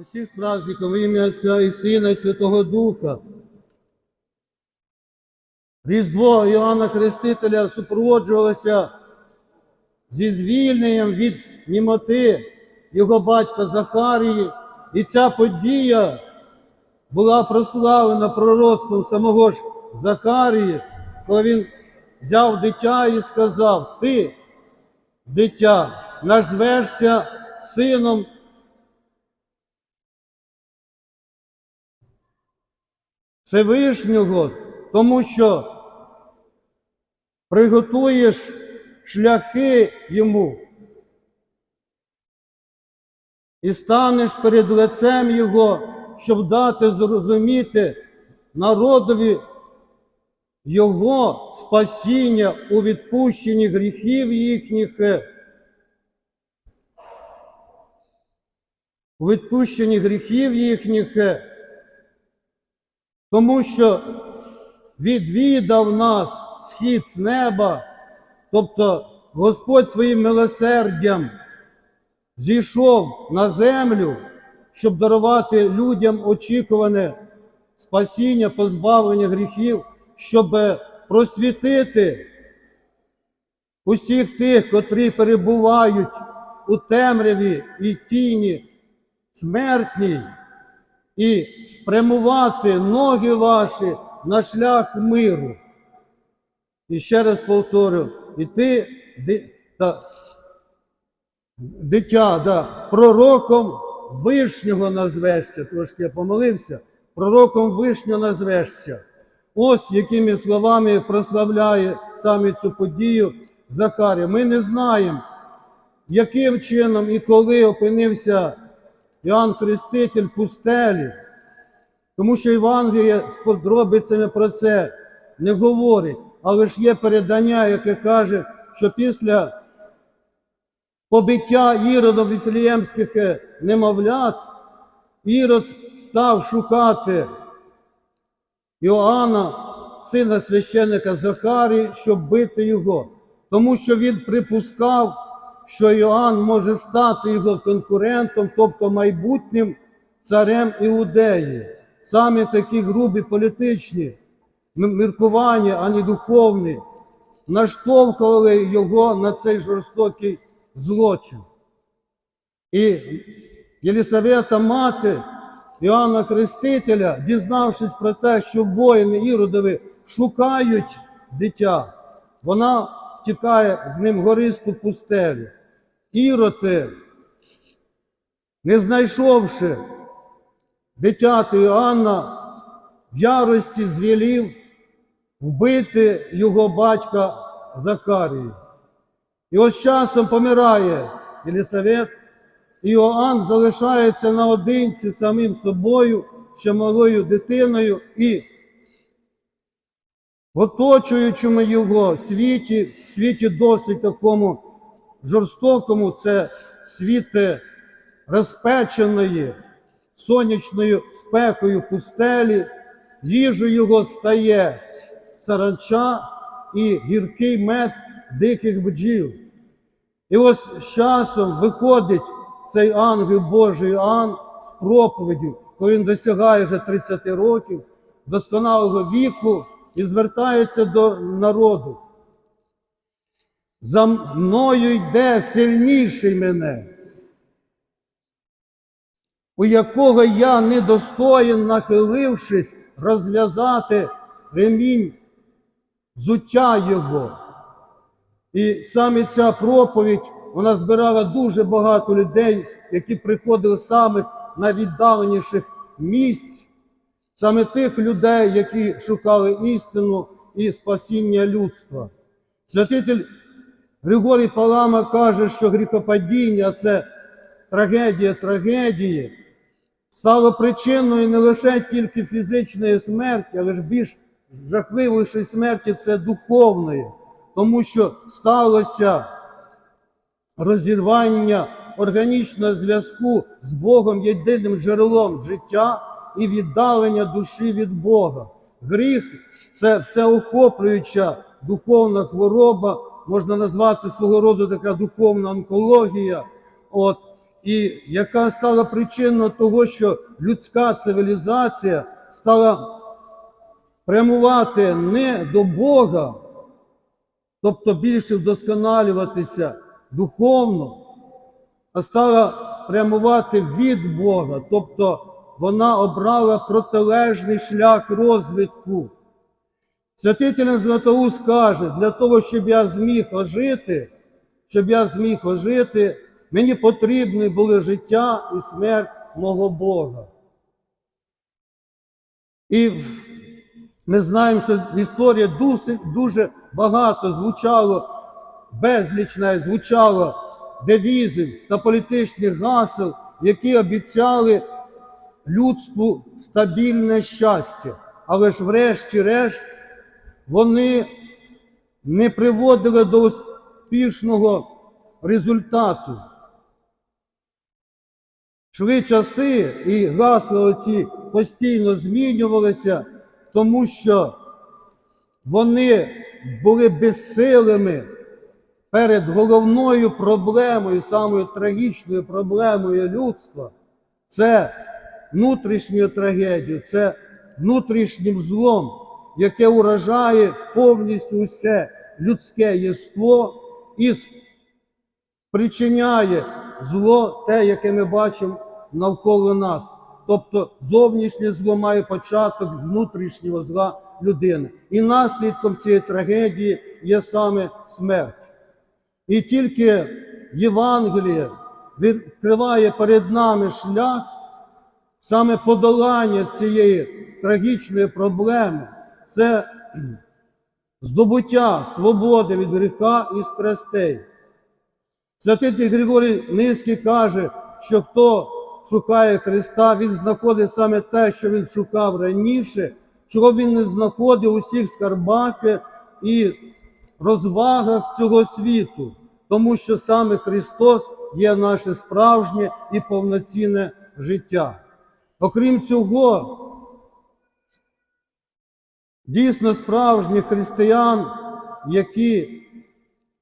Усіх праздником ім'я Отця і Сина і Святого Духа. Різдво Іоанна Хрестителя супроводжувалося зі звільненням від німоти його батька Захарії, і ця подія була прославлена пророцтвом самого ж Захарії, коли він взяв дитя і сказав: Ти, дитя, назвешся сином Всевишнього, тому що приготуєш шляхи йому. І станеш перед лицем Його, щоб дати зрозуміти народові Його спасіння у відпущенні гріхів їхніх, е, у відпущенні гріхів їхніх, е, тому що відвідав нас схід з неба, тобто Господь своїм милосердям зійшов на землю, щоб дарувати людям очікуване спасіння, позбавлення гріхів, щоб просвітити усіх тих, котрі перебувають у темряві і тіні смертній, і спрямувати ноги ваші на шлях миру. І ще раз повторю, і ти, та, дитя, да, пророком вишнього назвешся, трошки я помолився, пророком вишнього назвешся. Ось якими словами прославляє саме цю подію Захарія. Ми не знаємо, яким чином і коли опинився Іоанн Хреститель пустелі, тому що Євангеліє з подробицями про це не говорить, але ж є передання, яке каже, що після побиття Іродом віфлеємських е, немовлят, Ірод став шукати Іоанна, сина священника Захарії, щоб бити його, тому що він припускав, що Іоанн може стати його конкурентом, тобто майбутнім царем Іудеї. Саме такі грубі політичні міркування, а не духовні, наштовхували його на цей жорстокий злочин. І Єлісавета мати Іоанна Хрестителя, дізнавшись про те, що воїни Іродові шукають дитя, вона втікає з ним гористу пустелю. Іроти, не знайшовши дитяти Іоанна, в ярості звелів вбити його батька Захарію. І ось часом помирає Єлісавет, і Іоанн залишається наодинці самим собою, ще малою дитиною, і в оточуючому його світі, світі досить такому жорстокому, це світ е, розпеченої сонячною спекою пустелі, їжею його стає саранча і гіркий мед диких бджіл. І ось з часом виходить цей ангел Божий Іоанн з проповіддю, коли він досягає вже 30 років, досконалого віку і звертається до народу. За мною йде сильніший мене, у якого я недостоїн, нахилившись, розв'язати ремінь взуття його. І саме ця проповідь вона збирала дуже багато людей, які приходили з самих найвіддаленіших місць, саме тих людей, які шукали істину і спасіння людства. Святитель Григорій Палама каже, що гріхопадіння це трагедія трагедії, стало причиною не лише тільки фізичної смерті, але ж більш жахливішої смерті це духовної, тому що сталося розірвання органічного зв'язку з Богом єдиним джерелом життя і віддалення душі від Бога. Гріх це всеохоплююча духовна хвороба, можна назвати свого роду така духовна онкологія. От, і яка стала причиною того, що людська цивілізація стала прямувати не до Бога, тобто більше вдосконалюватися духовно, а стала прямувати від Бога, тобто вона обрала протилежний шлях розвитку. Святитель Златоуст каже, для того, щоб я зміг ожити, щоб я зміг ожити, мені потрібні були життя і смерть мого Бога. І ми знаємо, що в історії дуже, багато звучало, безліч навіть звучало девізів та політичних гасел, які обіцяли людству стабільне щастя. Але ж врешті-решт вони не приводили до успішного результату. Шли часи, і гасла ці постійно змінювалися, тому що вони були безсилими перед головною проблемою, самою трагічною проблемою людства. Це внутрішньою трагедією, це внутрішнім злом, яке уражає повністю все людське єство і спричиняє зло, те, яке ми бачимо навколо нас. Тобто зовнішнє зло має початок з внутрішнього зла людини. І наслідком цієї трагедії є саме смерть. І тільки Євангеліє відкриває перед нами шлях саме подолання цієї трагічної проблеми. Це здобуття свободи від гріха і страстей. Святитель Григорій Низький каже, що хто шукає Христа, він знаходить саме те, що він шукав раніше, чого він не знаходив у всіх скарбах і розвагах цього світу, тому що саме Христос є наше справжнє і повноцінне життя. Окрім цього, дійсно справжніх християн, які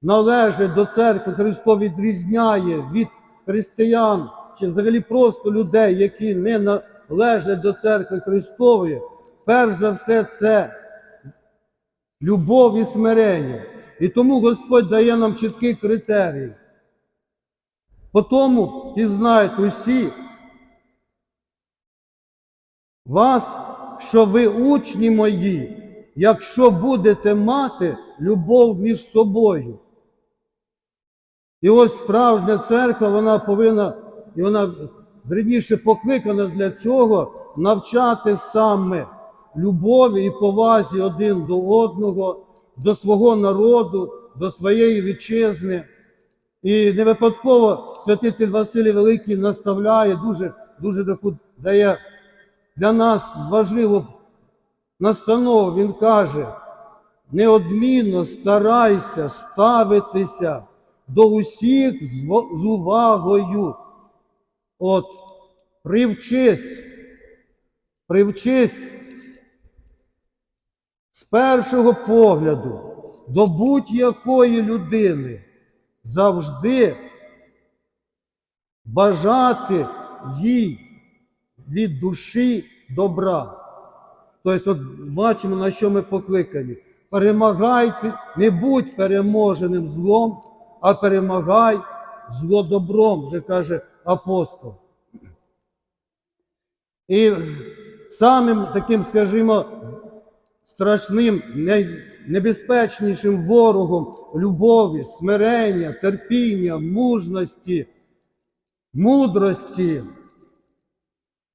належать до церкви Христос відрізняє від християн чи взагалі просто людей, які не належать до церкви Христової, перш за все, це любов і смирення. І тому Господь дає нам чіткий критерій. По тому пізнають усі вас, що ви учні мої, якщо будете мати любов між собою. І ось справжня церква, вона повинна, і вона вірніше покликана для цього навчати саме любові і повазі один до одного, до свого народу, до своєї вітчизни. І не випадково святитель Василій Великий наставляє, дуже, дуже дає для нас важливу настанову. Він каже, неодмінно старайся ставитися до усіх з увагою. От, привчись, привчись з першого погляду до будь-якої людини завжди бажати їй від душі добра. Тобто, от бачимо, на що ми покликані. Перемагайте, не будь переможеним злом, а перемагай зло добром, вже каже апостол. І самим таким, скажімо, страшним, не- небезпечнішим ворогом любові, смирення, терпіння, мужності, мудрості,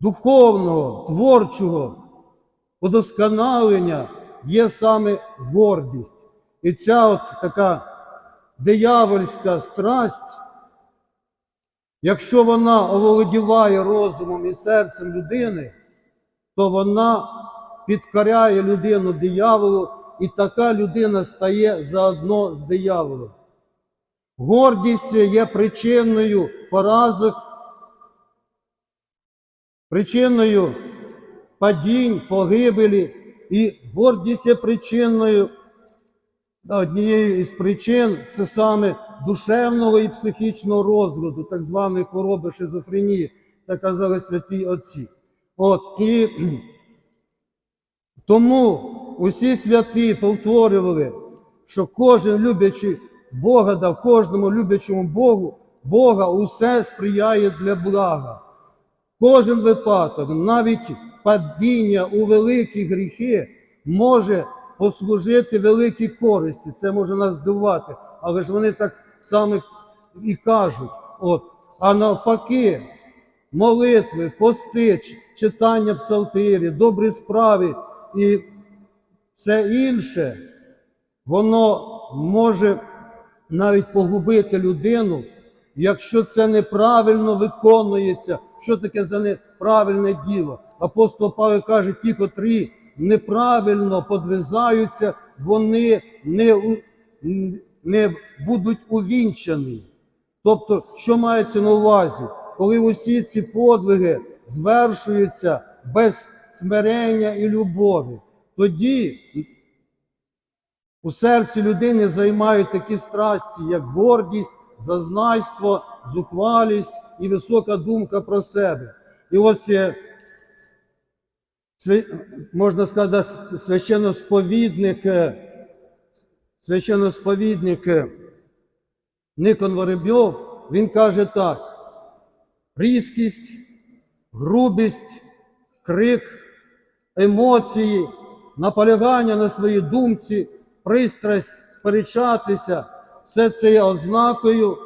духовного, творчого удосконалення є саме гордість. І ця от така диявольська страсть, якщо вона оволодіває розумом і серцем людини, то вона підкоряє людину дияволу, і така людина стає заодно з дияволом. Гордість є причиною поразок, причиною падінь, погибелі, і гордість є причиною Однією із причин це саме душевного і психічного розладу, так званої хвороби шизофренії, так казали святі отці. От, і тому усі святі повторювали, що кожен люблячий Бога дав кожному люблячому Богу, Бога усе сприяє для блага. Кожен випадок, навіть падіння у великі гріхи може послужити великій користі. Це може нас здивувати, але ж вони так само і кажуть. От. А навпаки, молитви, пости, читання псалтирі, добрі справи і все інше, воно може навіть погубити людину, якщо це неправильно виконується. Що таке за неправильне діло? Апостол Павло каже, ті, котрі неправильно подвизаються, вони не, не будуть увінчані. Тобто, що мається на увазі, коли усі ці подвиги звершуються без смирення і любові, тоді у серці людини займають такі страсті, як гордість, зазнайство, зухвалість і висока думка про себе. І ось можна сказати, священносповідник, е, священносповідник е, Никон Воробйов, він каже так: різкість, грубість, крик, емоції, наполягання на своїй думці, пристрасть сперечатися, все це є ознакою,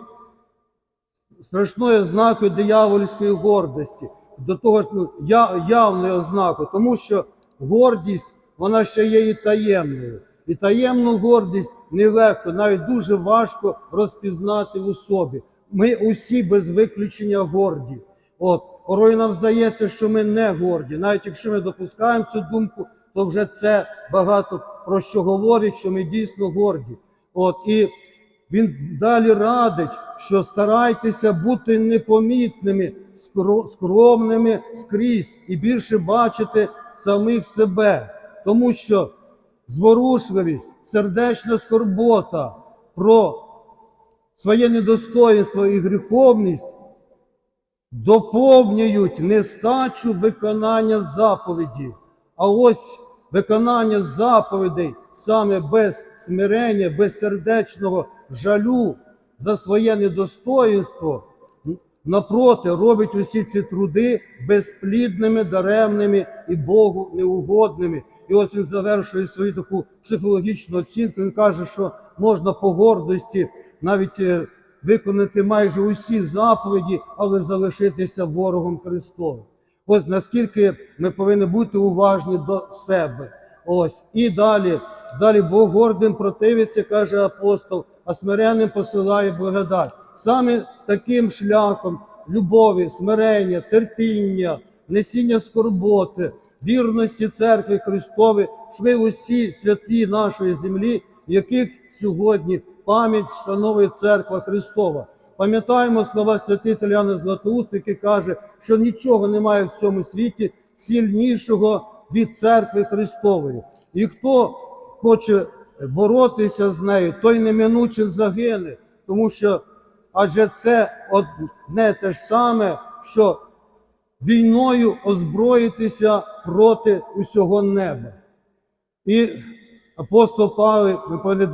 страшною ознакою диявольської гордості, до того ж ну, явною ознакою, тому що гордість, вона ще є і таємною. І таємну гордість нелегко, навіть дуже важко розпізнати у собі. Ми усі без виключення горді. От, порой нам здається, що ми не горді. Навіть якщо ми допускаємо цю думку, то вже це багато про що говорить, що ми дійсно горді. От, і він далі радить, що старайтеся бути непомітними, скромними скрізь і більше бачити самих себе, тому що зворушливість, сердечна скорбота про своє недостоїнство і гріховність доповнюють нестачу виконання заповіді. А ось виконання заповідей саме без смирення, без сердечного жалю за своє недостоїнство, напроти, робить усі ці труди безплідними, даремними і Богу неугодними. І ось він завершує свою таку психологічну оцінку. Він каже, що можна по гордості навіть е, виконати майже усі заповіді, але залишитися ворогом Христовим. Ось наскільки ми повинні бути уважні до себе. Ось і далі, далі Бог гордим противиться, каже апостол, а смиренним посилає благодать. Саме таким шляхом любові, смирення, терпіння, несіння скорботи, вірності церкви Христової йшли усі святі нашої землі, яких сьогодні пам'ять встановує церква Христова. Пам'ятаємо слова святителя Яна Златоуст, який каже, що нічого немає в цьому світі сильнішого від церкви Христової. І хто хоче боротися з нею, той неминуче загине, тому що адже це одне те ж саме, що війною озброїтися проти усього неба. І апостол Павло, повинні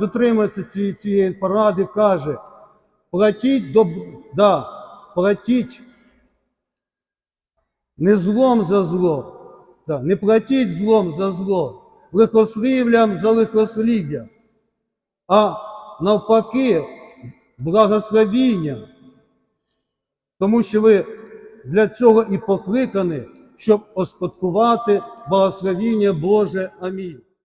цієї, цієї поради, каже: платіть доб... да, платіть не злом за зло, да, не платіть злом за зло, лихослівлям за лихослів'я, а навпаки, благословінням. Тому що ви для цього і покликані, щоб оспадкувати благословіння Боже. Амінь.